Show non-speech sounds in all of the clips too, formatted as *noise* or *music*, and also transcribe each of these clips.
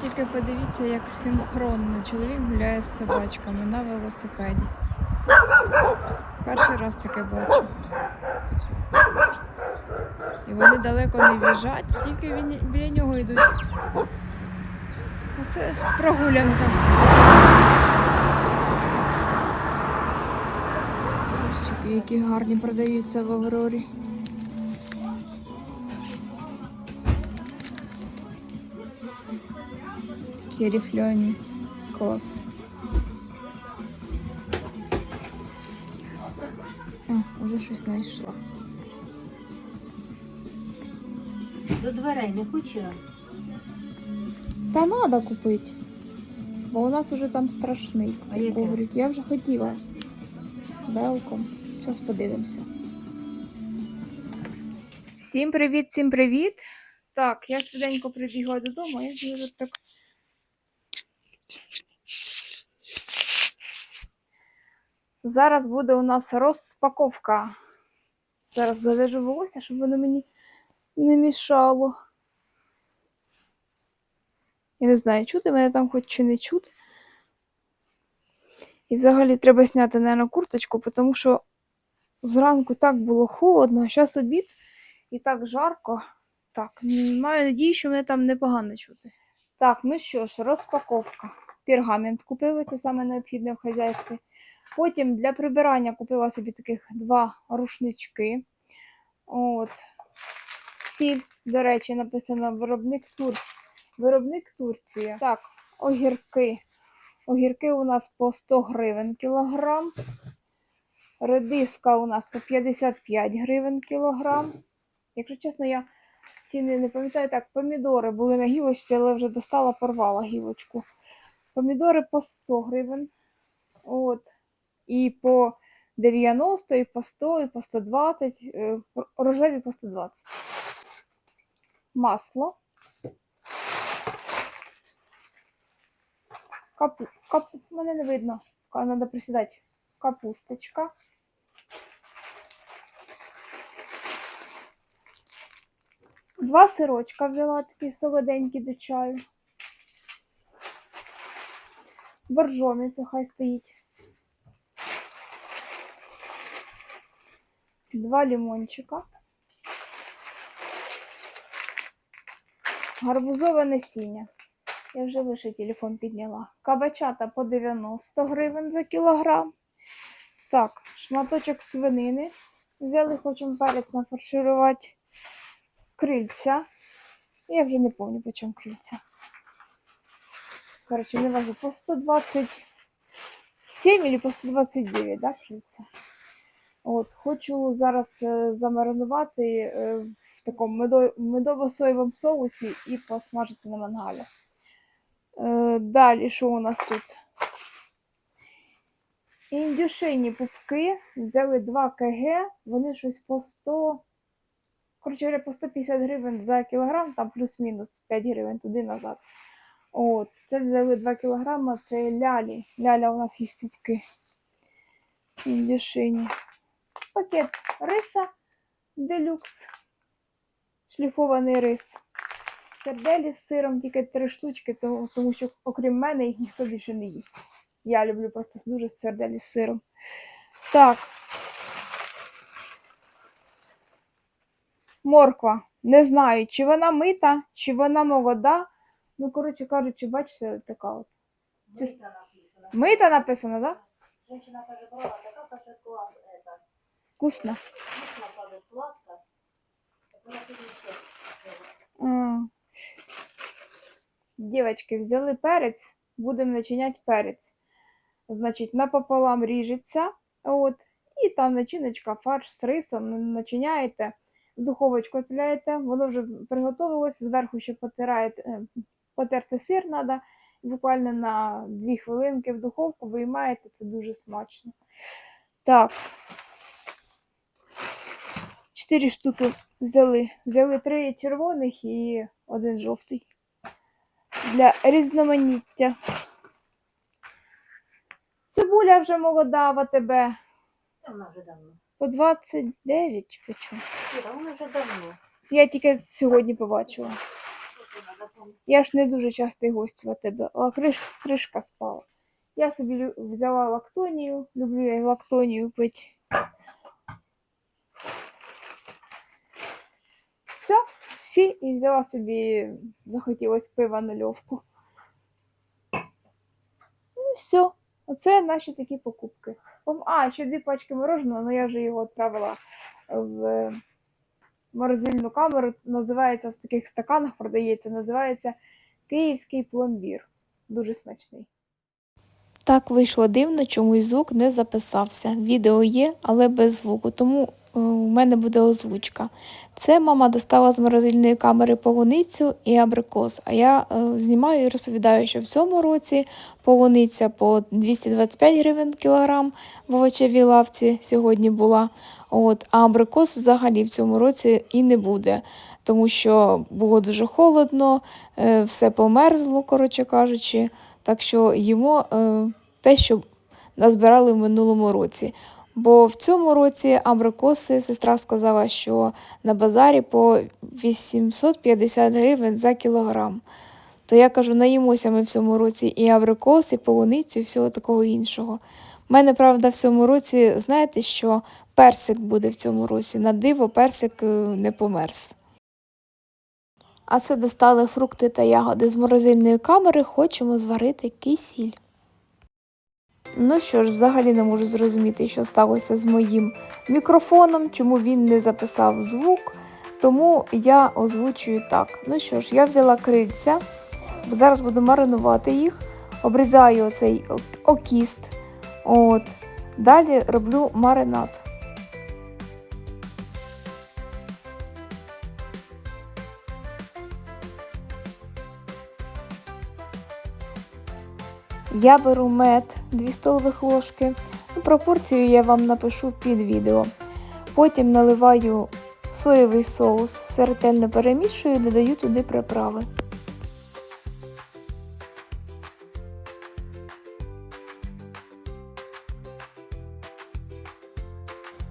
тільки подивіться, як синхронно чоловік гуляє з собачками на велосипеді. Перший раз таке бачу. І вони далеко не біжать, тільки біля нього йдуть. Оце прогулянка. Які гарні продаються в Аврорі. Такі рифляні. Клас. А, вже щось знайшла. До дверей не хоче? Та треба купити. Бо у нас вже там страшний А коврик. Я вже хотіла. Велком. Зараз подивимося. Всім привіт, всім привіт. Так, я швиденько прибігла додому, я вже так. Зараз буде у нас розпаковка. Зараз завяжу волосся, щоб воно мені не мішало. Я не знаю, чути мене там хоч чи не чути. І взагалі треба зняти, мабуть, курточку, тому що зранку так було холодно, а зараз обід і так жарко. Так, маю надію, що мене там непогано чути. Так, ну що ж, розпаковка. Пергамент купила, це саме необхідне в хазяйстві. Потім для прибирання купила собі таких два рушнички. От. Сіль, до речі, написано виробник Тур. Виробник Турція. Так, огірки. Огірки у нас по 100 гривень кілограм. Редиска у нас по 55 гривень кілограм. Якщо чесно, я ціни не пам'ятаю. Так, помідори були на гілочці, але вже достала, порвала гілочку. Помідори по 100 гривень. От. І по 90, і по 100, і по 120. е, Рожеві по 120. Масло. Капу... Капу... Мене не видно. Треба присідати. Капусточка. Два сирочка взяла такі солоденькі до чаю. Боржомі це хай стоїть. Два лимончика. Гарбузове насіння. Я вже вище телефон підняла. Кабачата по 90 гривень за кілограм. Так, шматочок свинини. Взяли, хочемо перець нафарширувати. Крильця. Я вже не пам'ятаю, по чому крильця. Коротше, не важу, по 127 или по 129, да, крильця? От, хочу зараз е, замаринувати е, в такому медо- медово-соєвому соусі і посмажити на мангалі. Е, далі, що у нас тут? Індюшині пупки взяли 2 кг, вони щось по 100, коротше говоря, по 150 гривень за кілограм, там плюс-мінус 5 гривень туди-назад. От, це взяли 2 кілограма, це лялі. Ляля у нас є пупки. Індюшині. Пакет риса делюкс. Шліфований рис. Серделі з сиром тільки три штучки, тому, тому що окрім мене їх ніхто більше не їсть. Я люблю просто дуже серделі з сиром. Так. Морква. Не знаю, чи вона мита, чи вона молода. Ну, коротше кажучи, бачите, така от. Мита написано, так? Да? Женщина каже, брала, така каже, клас, это, Вкусно. А. Дівочки, взяли перець, будемо начиняти перець. Значить, напополам ріжеться, от, і там начиночка, фарш з рисом, начиняєте, в духовочку відправляєте, воно вже приготувалось, зверху ще потираєте, е, потерти сир треба, буквально на 2 хвилинки в духовку виймаєте, це дуже смачно. Так. Чотири штуки взяли. Взяли три червоних і один жовтий. Для різноманіття. Цибуля вже молода в АТБ. Вона вже давно. По 29 почу. Вона вже давно. Я тільки сьогодні побачила. Я ж не дуже частий гость в тебе, а криш, кришка спала. Я собі взяла лактонію, люблю я лактонію пити. Все, всі, і взяла собі, захотілось пива нульовку. Ну все. Оце наші такі покупки. А, ще дві пачки мороженого, але я вже його відправила в морозильну камеру. Називається в таких стаканах продається, називається Київський пломбір. Дуже смачний. Так вийшло дивно, чомусь звук не записався. Відео є, але без звуку, тому е, у мене буде озвучка. Це мама достала з морозильної камери полуницю і абрикос. А я е, знімаю і розповідаю, що в цьому році полуниця по 225 гривень кілограм в овочевій лавці сьогодні була. От, а абрикос взагалі в цьому році і не буде, тому що було дуже холодно, е, все померзло, коротше кажучи. Так що їмо е, те, що назбирали в минулому році. Бо в цьому році абрикоси сестра сказала, що на базарі по 850 гривень за кілограм. То я кажу, наїмося ми в цьому році і абрикос, і полуницю, і всього такого іншого. У мене, правда, в цьому році, знаєте, що персик буде в цьому році. На диво персик е, не померз. А це достали фрукти та ягоди з морозильної камери, хочемо зварити кисіль. Ну що ж, взагалі не можу зрозуміти, що сталося з моїм мікрофоном, чому він не записав звук, тому я озвучую так. Ну що ж, я взяла крильця, зараз буду маринувати їх, обрізаю оцей окіст. От. Далі роблю маринад. Я беру мед 2 столових ложки. Ну, Пропорцію я вам напишу під відео. Потім наливаю соєвий соус, все ретельно перемішую, додаю туди приправи.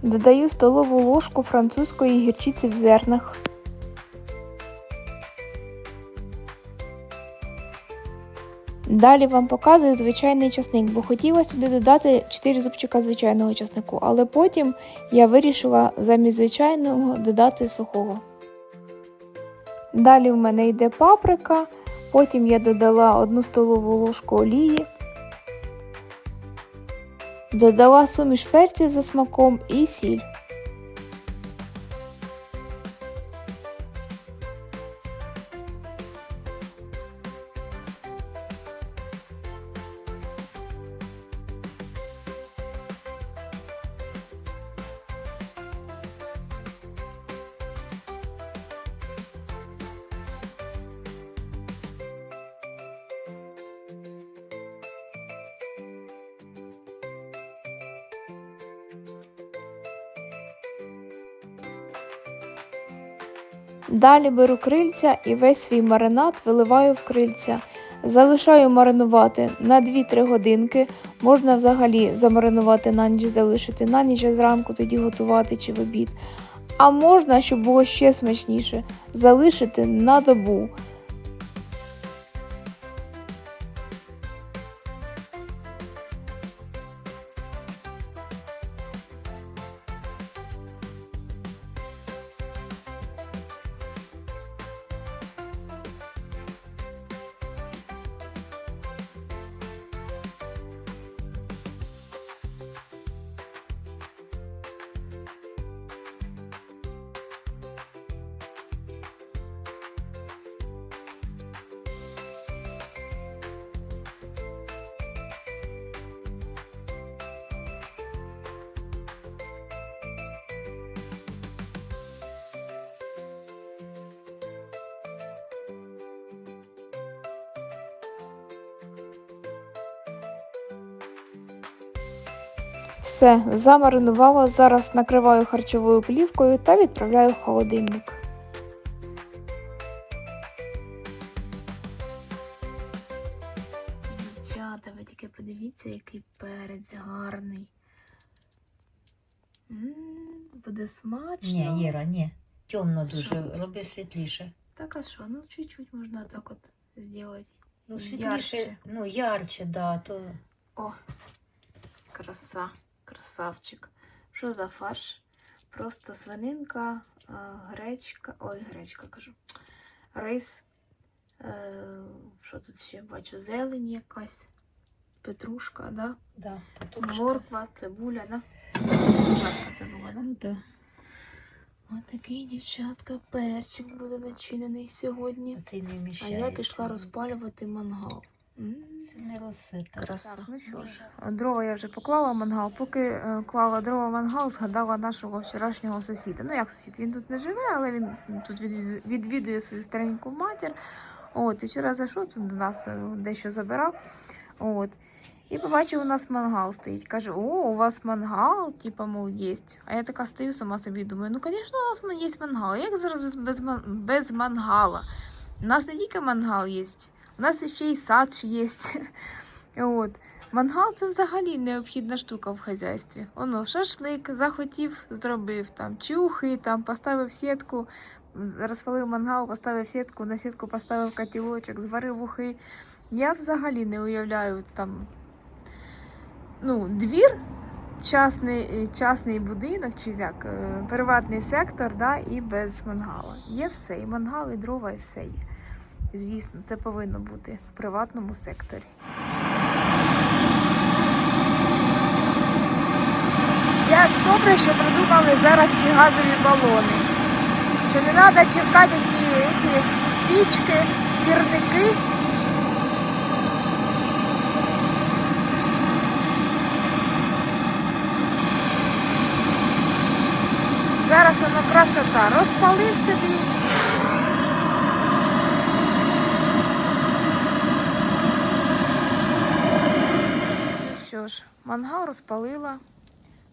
Додаю столову ложку французької гірчиці в зернах. Далі вам показую звичайний часник, бо хотіла сюди додати 4 зубчика звичайного часнику, але потім я вирішила замість звичайного додати сухого. Далі в мене йде паприка, потім я додала 1 столову ложку олії, додала суміш перців за смаком і сіль. Далі беру крильця і весь свій маринад виливаю в крильця. Залишаю маринувати на 2-3 годинки. Можна взагалі замаринувати на ніч залишити, на ніч а зранку тоді готувати чи в обід. А можна, щоб було ще смачніше, залишити на добу. Все, замаринувала, зараз накриваю харчовою плівкою та відправляю в холодильник. Дівчата, ви тільки подивіться, який перець гарний. М, Буде смачно. Ні, Іра, ні. Темно дуже, роби світліше. Так, а що? Ну, чуть-чуть можна так от зробити. Ну, Ярче. світліше, ну, ярче, да, то О, краса, красавчик. Що за фарш? Просто свининка, е, гречка, ой, гречка кажу. Рис. Е, Що тут ще бачу? Зелень якась, петрушка, да? да, морква, цибуля, да? Це було, да? Да. Отакий, дівчатка, перчик буде начинений сьогодні. Не А я пішла розпалювати мангал. Це не росета. Краса. Так, ну що ж, Дрова я вже поклала в мангал. Поки е, клала дрова в мангал, згадала нашого вчорашнього сусіда. Ну як сусід, він тут не живе, але він тут відвідує, свою стареньку матір. От, і вчора зайшов тут до нас, е, дещо забирав. От. І побачив, у нас мангал стоїть. Каже: О, у вас мангал, типа, мов, є. А я така стою сама собі і думаю, ну, звісно, у нас є мангал. Як зараз без, без, без мангала? У нас не тільки мангал є, у нас ще й сад є. *laughs* От. Мангал це взагалі необхідна штука в хазяйстві. Оно, шашлик захотів, зробив там чухи, там поставив сітку, розпалив мангал, поставив сітку, на сітку поставив котілочок, зварив ухи. Я взагалі не уявляю там ну, двір, частний, е, частний будинок, чи як, е, приватний сектор, да, і без мангала. Є все, і мангал, і дрова, і все є. Звісно, це повинно бути в приватному секторі. Як добре, що придумали зараз ці газові балони. Що не треба чекати ті, спічки, сірники. Зараз воно красота. Розпалив собі. Ну Що ж, мангал розпалила.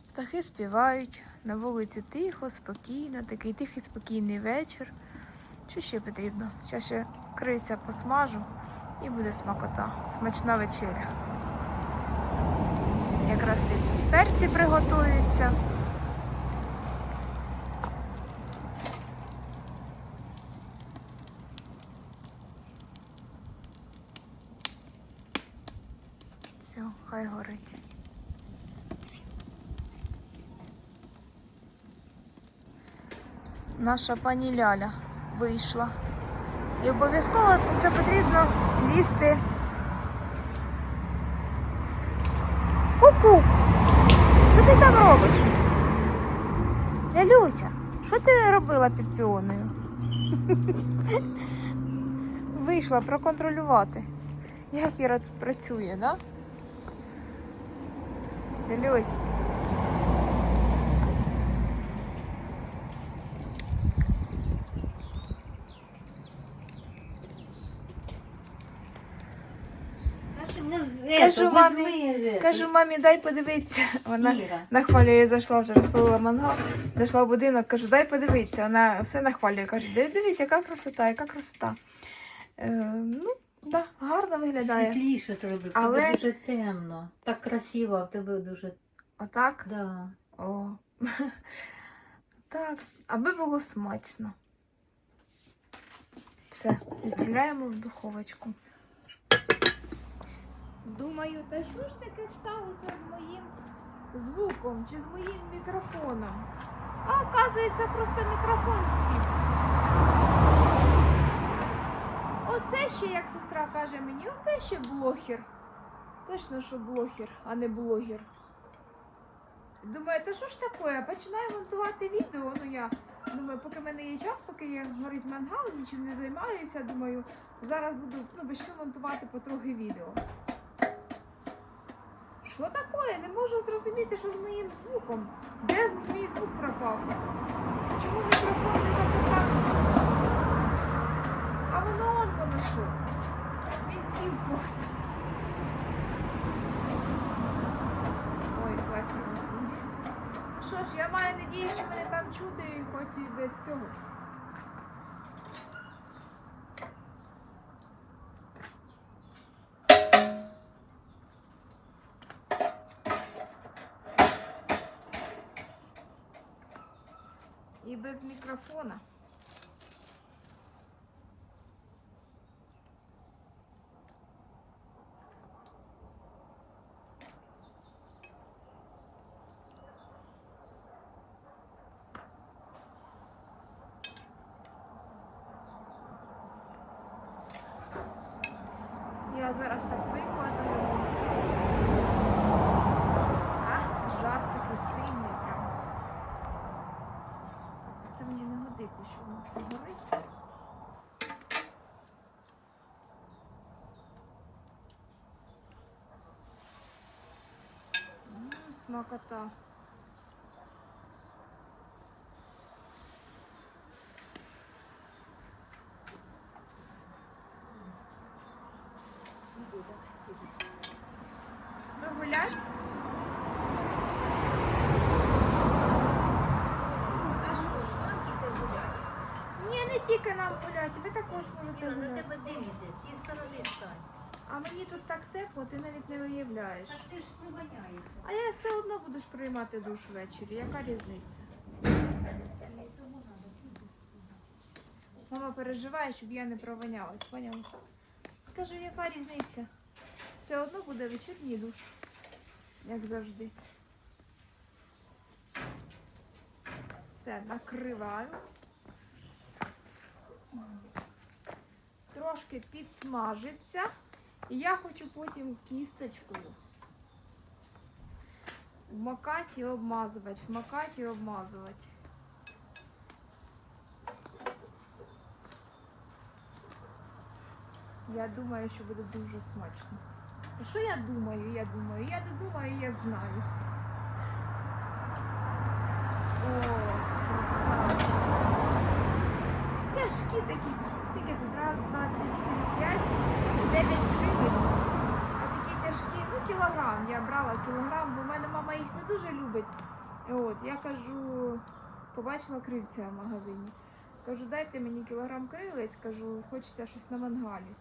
Птахи співають, на вулиці тихо, спокійно, такий тихий спокійний вечір. Що ще потрібно? Зараз ще криця посмажу і буде смакота. Смачна вечеря. Якраз і перці приготуються. Все, хай горить. Наша пані Ляля вийшла. І обов'язково це потрібно лізти. Ку-ку! Що ти там робиш? Лялюся, що ти робила під піоною? *laughs* Вийшла проконтролювати, як Іра працює, да? Лялюсь. Кажу, мамі, Кажу, мамі, дай подивитися. Вона нахвалює, зайшла вже розпалила мангал, зайшла в будинок, кажу, дай подивитися. Вона все нахвалює. Каже, «Ди- дивись, яка красота, яка красота. Е, ну, да, гарно виглядає. Світліше в Але- тебе дуже темно. Так красиво, а в тебе дуже. Отак. Да. О. Так, аби було смачно. Все, відправляємо в духовочку. Думаю, та що ж таке сталося з моїм звуком чи з моїм мікрофоном? А оказується, просто мікрофон сів. Оце ще, як сестра каже мені, оце ще блогер. Точно, що блогер, а не блогер. Думаю, та що ж таке? Починаю монтувати відео. Ну я думаю, поки в мене є час, поки я горить мангал, нічим не займаюся. Думаю, зараз буду ну, почну монтувати потрохи відео. Що таке? Не можу зрозуміти, що з моїм звуком. Де мій звук пропав? Чому мікрофон не записався? А воно он воно що? Він сів просто. Ой, класно. Що ж, я маю надію, що мене там чути, хоч і без цього. Без мікрофона. Смакота. Ви гулять? А що, ж, вам тільки гуляти? Ні, не тільки нам гулять, ви також можете Ніна, на гуляти. тебе дивитесь, зі сторони стань. А мені тут так тепло, ти навіть не виявляєш. Так ти ж не воняєшся. А я все одно буду приймати душ ввечері. Яка різниця? Мама переживає, щоб я не провонялась, поняла? Кажу, яка різниця? Все одно буде вечірній душ, як завжди. Все, накриваю. Трошки підсмажиться. І я хочу потім кісточкою вмакати і обмазувати, вмакати і обмазувати. Я думаю, що буде дуже смачно. Та що я думаю? Я думаю, я не думаю, я знаю. О, Я брала кілограм, бо в мене мама їх не дуже любить. От, я кажу, побачила кривця в магазині. Кажу, дайте мені кілограм крилець, кажу, хочеться щось на мангалі.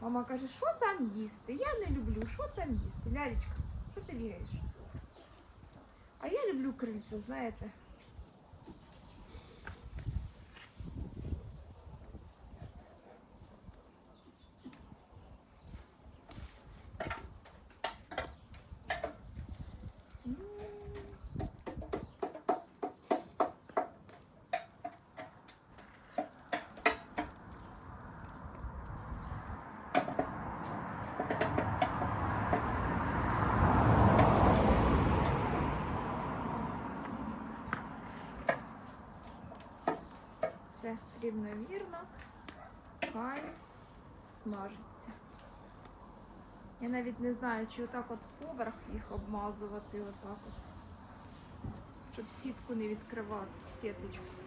Мама каже, що там їсти? Я не люблю, що там їсти? Лялечка, що ти віриш? А я люблю крильця, знаєте. Все рівновірно, хай смажиться. Я навіть не знаю, чи отак от поверх їх обмазувати отак от. Щоб сітку не відкривати, сіточку.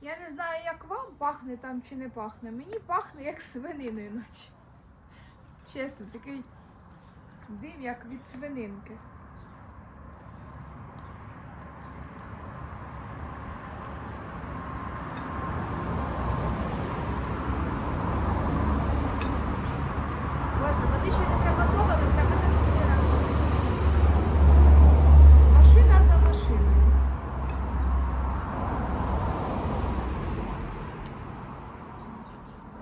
Я не знаю, як вам пахне там чи не пахне. Мені пахне як свининою, наче. Чесно, такий дим, як від свининки. Боже, вони ще не приготувалися, а мене не рахується. Машина за машиною.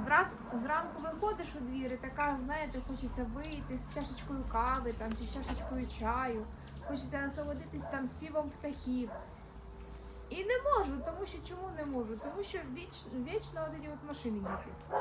Зран- Зранку виходиш у двір і така, знаєте, хочеться вийти з чашечкою кави там, чи з чашечкою чаю. Хочеться насолодитись там співом птахів. І не можу, тому що чому не можу? Тому що віч, вічно от от машини їздять.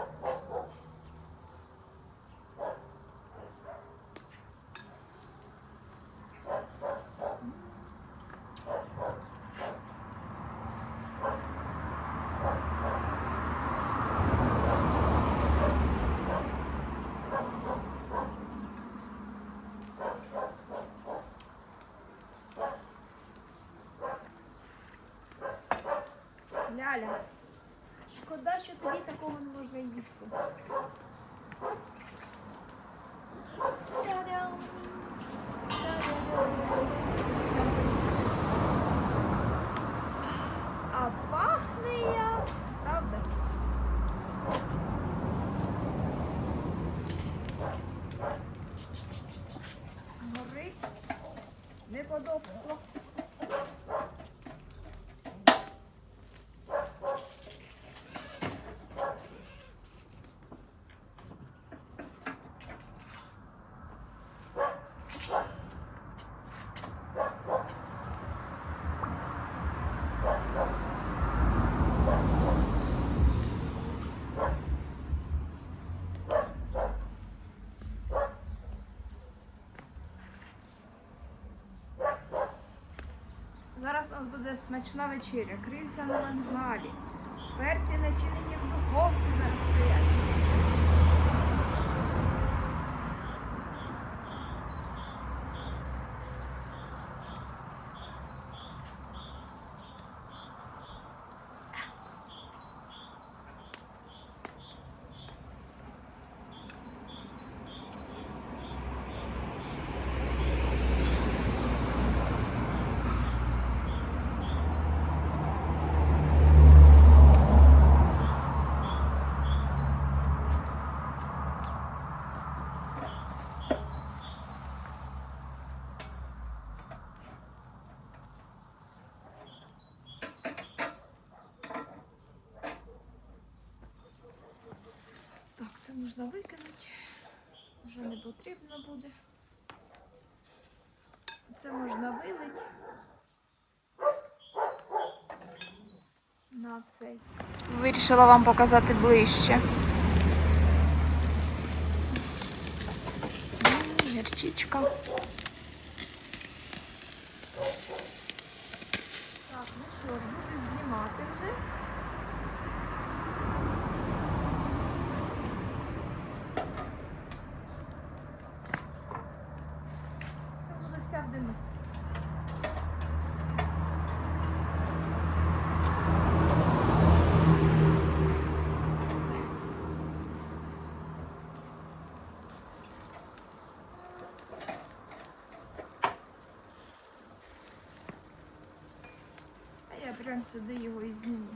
Ляля, шкода, що тобі такого не можна їсти. Та-дам! Та-дам! А пахне я, правда? Горить неподобство. Нас буде смачна вечеря. Крильця на мангалі. Перці начинені в духовці зараз стоять. Так, це можна викинути. Вже не потрібно буде. Це можна вилити на цей. Вирішила вам показати ближче. Гірчичка. Так, ну що ж, буду знімати вже. Це буде вся в диму. А я прям сюди його і зніму.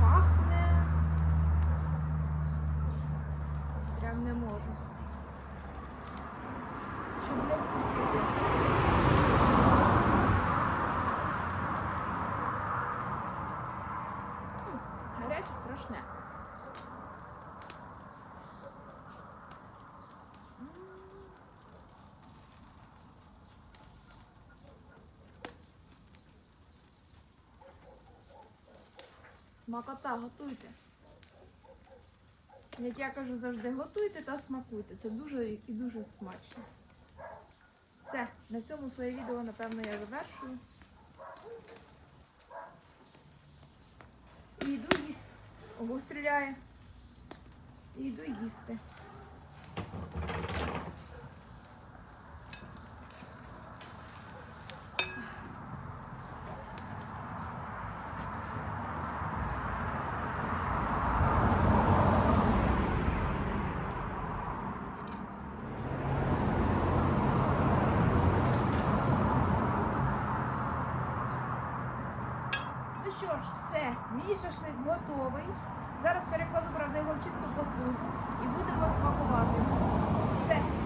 Пахне. Прям не можу. Щоб не впустити. М, Гаряче страшне. М. Смакота, готуйте. Як я кажу завжди, готуйте та смакуйте. Це дуже і дуже смачно. Все, на цьому своє відео, напевно, я завершую. І йду їсти. Ого, стріляє. І йду їсти. що ж, все, мій шашлик готовий. Зараз перекладу правда його в чисту посуду і будемо смакувати. Все.